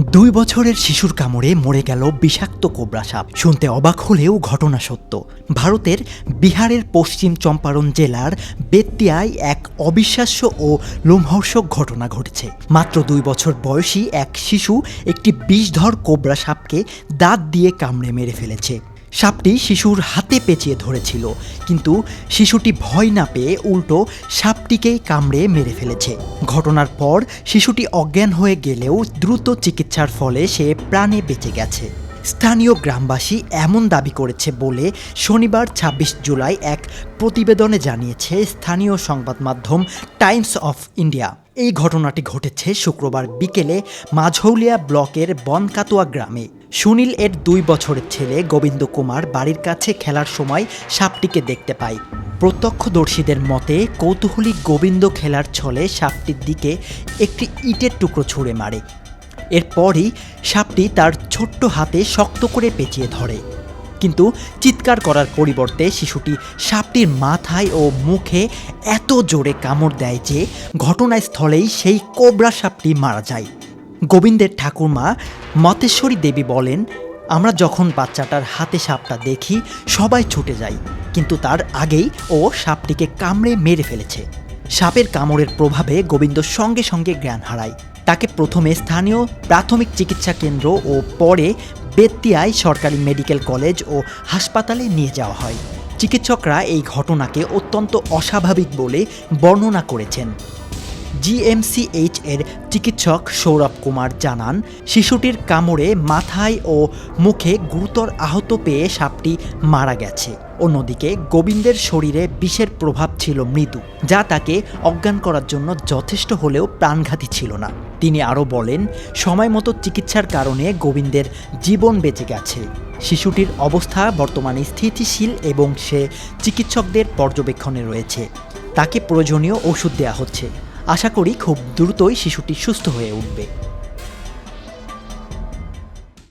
দুই বছরের শিশুর কামড়ে মরে গেল বিষাক্ত কোবরা সাপ। শুনতে অবাক হলেও ঘটনা সত্য। ভারতের বিহারের পশ্চিম চম্পারণ জেলার বেত্তিয়ায় এক অবিশ্বাস্য ও লোমহর্ষক ঘটনা ঘটেছে। মাত্র দুই বছর বয়সী এক শিশু একটি বিষধর কোবরা সাপকে দাঁত দিয়ে কামড়ে মেরে ফেলেছে। সাপটি শিশুর হাতে পেঁচিয়ে ধরেছিল, কিন্তু শিশুটি ভয় না পেয়ে উল্টো সাপটিকেই কামড়ে মেরে ফেলেছে। ঘটনার পর শিশুটি অজ্ঞান হয়ে গেলেও দ্রুত চিকিৎসার ফলে সে প্রাণে বেঁচে গেছে। স্থানীয় গ্রামবাসী এমন দাবি করেছে বলে শনিবার ২৬ জুলাই এক প্রতিবেদনে জানিয়েছে স্থানীয় সংবাদ মাধ্যম টাইমস অফ ইন্ডিয়া। এই ঘটনাটি ঘটেছে শুক্রবার বিকেলে মাঝৌলিয়া ব্লকের বনকাতুয়া গ্রামে। সুনীল এর দুই বছরের ছেলে গোবিন্দ কুমার বাড়ির কাছে খেলার সময় সাপটিকে দেখতে পায়। প্রত্যক্ষদর্শীদের মতে, কৌতূহলী গোবিন্দ খেলার ছলে সাপটির দিকে একটি ইটের টুকরো ছুঁড়ে মারে। এরপরই সাপটি তার ছোট্ট হাতে শক্ত করে পেঁচিয়ে ধরে। কিন্তু চিৎকার করার পরিবর্তে শিশুটি সাপটির মাথায় ও মুখে এত জোরে কামড় দেয় যে ঘটনাস্থলেই সেই কোবরা সাপটি মারা যায়। গোবিন্দের ঠাকুরমা মতেশ্বরী দেবী বলেন, আমরা যখন বাচ্চাটার হাতে সাপটা দেখি, সবাই ছুটে যাই। কিন্তু তার আগেই ও সাপটিকে কামড়ে মেরে ফেলেছে। সাপের কামড়ের প্রভাবে গোবিন্দ সঙ্গে সঙ্গে জ্ঞান হারায়। তাকে প্রথমে স্থানীয় প্রাথমিক চিকিৎসা কেন্দ্র ও পরে বেত্তিয়ায় সরকারি মেডিকেল কলেজ ও হাসপাতালে নিয়ে যাওয়া হয়। চিকিৎসকরা এই ঘটনাকে অত্যন্ত অস্বাভাবিক বলে বর্ণনা করেছেন। জিএমসিএইচ এর চিকিৎসক সৌরভ কুমার জানান, শিশুটির কামড়ে মাথায় ও মুখে গুরুতর আহত পেয়ে সাপটি মারা গেছে। অন্যদিকে গোবিন্দের শরীরে বিষের প্রভাব ছিল মৃদু, যা তাকে অজ্ঞান করার জন্য যথেষ্ট হলেও প্রাণঘাতী ছিল না। তিনি আরও বলেন, সময় মতো চিকিৎসার কারণে গোবিন্দের জীবন বেঁচে গেছে। শিশুটির অবস্থা বর্তমানে স্থিতিশীল এবং সে চিকিৎসকদের পর্যবেক্ষণে রয়েছে। তাকে প্রয়োজনীয় ওষুধ দেওয়া হচ্ছে। আশা করি খুব দ্রুতই শিশুটি সুস্থ হয়ে উঠবে।